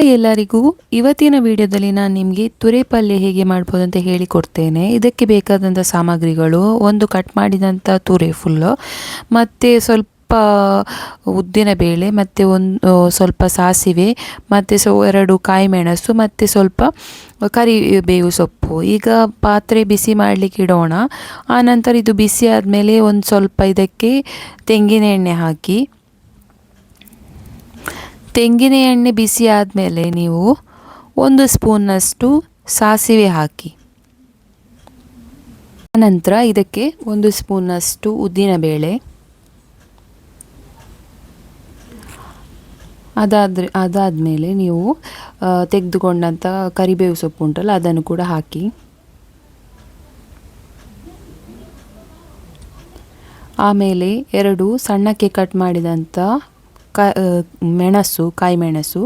ಎಲ್ಲರಿಗೂ, ಇವತ್ತಿನ ವಿಡಿಯೋದಲ್ಲಿ ನಾನು ನಿಮಗೆ ತುರೆ ಪಲ್ಯ ಹೇಗೆ ಮಾಡ್ಬೋದು ಅಂತ ಹೇಳಿಕೊಡ್ತೇನೆ. ಇದಕ್ಕೆ ಬೇಕಾದಂಥ ಸಾಮಗ್ರಿಗಳು, ಒಂದು ಕಟ್ ಮಾಡಿದಂಥ ತುರೆ ಫುಲ್ಲು ಮತ್ತು ಸ್ವಲ್ಪ ಉದ್ದಿನ ಬೇಳೆ, ಮತ್ತು ಒಂದು ಸ್ವಲ್ಪ ಸಾಸಿವೆ, ಮತ್ತು ಸೊ, ಎರಡು ಕಾಯಿ ಮೆಣಸು ಮತ್ತು ಸ್ವಲ್ಪ ಕರಿಬೇವು ಸೊಪ್ಪು. ಈಗ ಪಾತ್ರೆ ಬಿಸಿ ಮಾಡಲಿಕ್ಕೆ ಇಡೋಣ. ಆನಂತರ ಇದು ಬಿಸಿ ಆದಮೇಲೆ ಒಂದು ಸ್ವಲ್ಪ ಇದಕ್ಕೆ ತೆಂಗಿನ ಎಣ್ಣೆ ಹಾಕಿ ತೆಂಗಿನ ಎಣ್ಣೆ ಬಿಸಿ ಆದಮೇಲೆ ನೀವು ಒಂದು ಸ್ಪೂನ್ನಷ್ಟು ಸಾಸಿವೆ ಹಾಕಿ. ನಂತರ ಇದಕ್ಕೆ ಒಂದು ಸ್ಪೂನ್ನಷ್ಟು ಉದ್ದಿನಬೇಳೆ ಅದಾದ್ರೆ, ಅದಾದಮೇಲೆ ನೀವು ತೆಗೆದುಕೊಂಡಂಥ ಕರಿಬೇವು ಸೊಪ್ಪು ಉಂಟಲ್ಲ, ಅದನ್ನು ಕೂಡ ಹಾಕಿ. ಆಮೇಲೆ ಎರಡು ಸಣ್ಣಕ್ಕೆ ಕಟ್ ಮಾಡಿದಂಥ ಕ ಮೆಣಸು, ಕಾಯಿ ಮೆಣಸು.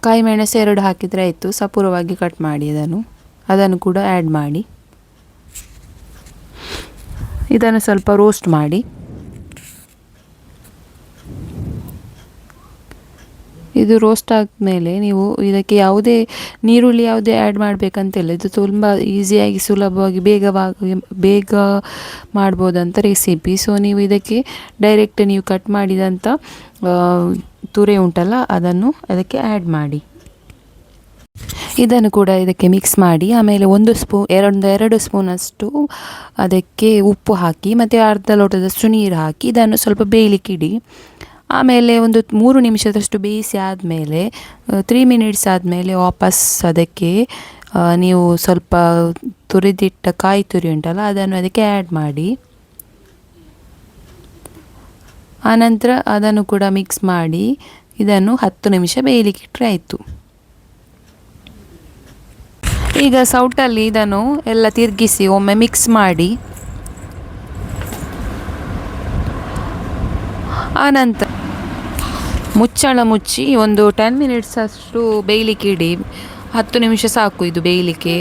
ಕಾಯಿ ಮೆಣಸು ಎರಡು ಹಾಕಿದರೆ ಆಯಿತು. ಸಪೂರವಾಗಿ ಕಟ್ ಮಾಡಿ ಅದನ್ನು ಅದನ್ನು ಕೂಡ ಆ್ಯಡ್ ಮಾಡಿ. ಇದನ್ನು ಸ್ವಲ್ಪ ರೋಸ್ಟ್ ಮಾಡಿ. ಇದು ರೋಸ್ಟ್ ಆದಮೇಲೆ ನೀವು ಇದಕ್ಕೆ ಯಾವುದೇ ನೀರುಳ್ಳಿ ಯಾವುದೇ ಆ್ಯಡ್ ಮಾಡಬೇಕಂತಿಲ್ಲ. ಇದು ತುಂಬ ಈಸಿಯಾಗಿ ಸುಲಭವಾಗಿ ಬೇಗವಾಗಿ ಬೇಗ ಮಾಡ್ಬೋದಂತ ರೆಸಿಪಿ ಸೊ ನೀವು ಇದಕ್ಕೆ ಡೈರೆಕ್ಟ್ ನೀವು ಕಟ್ ಮಾಡಿದಂಥ ತುರೆ ಉಂಟಲ್ಲ, ಅದನ್ನು ಅದಕ್ಕೆ ಆ್ಯಡ್ ಮಾಡಿ. ಇದನ್ನು ಕೂಡ ಇದಕ್ಕೆ ಮಿಕ್ಸ್ ಮಾಡಿ, ಆಮೇಲೆ ಒಂದು ಸ್ಪೂ, ಎರಡು ಎರಡು ಸ್ಪೂನಷ್ಟು ಅದಕ್ಕೆ ಉಪ್ಪು ಹಾಕಿ, ಮತ್ತು ಅರ್ಧ ಲೋಟದಷ್ಟು ನೀರು ಹಾಕಿ, ಇದನ್ನು ಸ್ವಲ್ಪ ಬೇಯಲಿಕ್ಕೆ ಇಡಿ ಆಮೇಲೆ ಒಂದು ಮೂರು ನಿಮಿಷದಷ್ಟು ಬೇಯಿಸಿ ಆದಮೇಲೆ ತ್ರೀ ಮಿನಿಟ್ಸ್ ಆದಮೇಲೆ ವಾಪಸ್ ಅದಕ್ಕೆ ನೀವು ಸ್ವಲ್ಪ ತುರಿದಿಟ್ಟ ಕಾಯಿ ತುರಿ ಉಂಟಲ್ಲ, ಅದನ್ನು ಅದಕ್ಕೆ ಆ್ಯಡ್ ಮಾಡಿ. ಆನಂತರ ಅದನ್ನು ಕೂಡ ಮಿಕ್ಸ್ ಮಾಡಿ, ಇದನ್ನು ಹತ್ತು ನಿಮಿಷ ಬೇಯಲಿಕ್ಕೆ ಇಟ್ಟರೆ ಆಯಿತು. ಈಗ ಸೌಟಲ್ಲಿ ಇದನ್ನು ಎಲ್ಲ ತಿರುಗಿಸಿ ಒಮ್ಮೆ ಮಿಕ್ಸ್ ಮಾಡಿ. ಆನಂತರ ಮುಚ್ಚಳ ಮುಚ್ಚಿ ಒಂದು ಟೆನ್ ಮಿನಿಟ್ಸ್ ಅಷ್ಟು ಬೇಯಲಿಕ್ಕೆ ಇಡಿ. ಹತ್ತು ನಿಮಿಷ ಸಾಕು ಇದು ಬೇಯಲಿಕ್ಕೆ.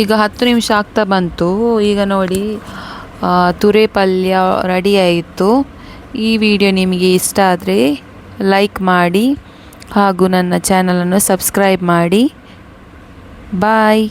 ಈಗ ಹತ್ತು ನಿಮಿಷ ಆಗ್ತಾ ಬಂತು. ಈಗ ನೋಡಿ ತುರೆ ಪಲ್ಯ ರೆಡಿ ಆಯಿತು. ಈ ವಿಡಿಯೋ ನಿಮಗೆ ಇಷ್ಟ ಆದರೆ ಲೈಕ್ ಮಾಡಿ ಹಾಗೂ ನನ್ನ ಚಾನಲನ್ನು ಸಬ್ಸ್ಕ್ರೈಬ್ ಮಾಡಿ. ಬಾಯ್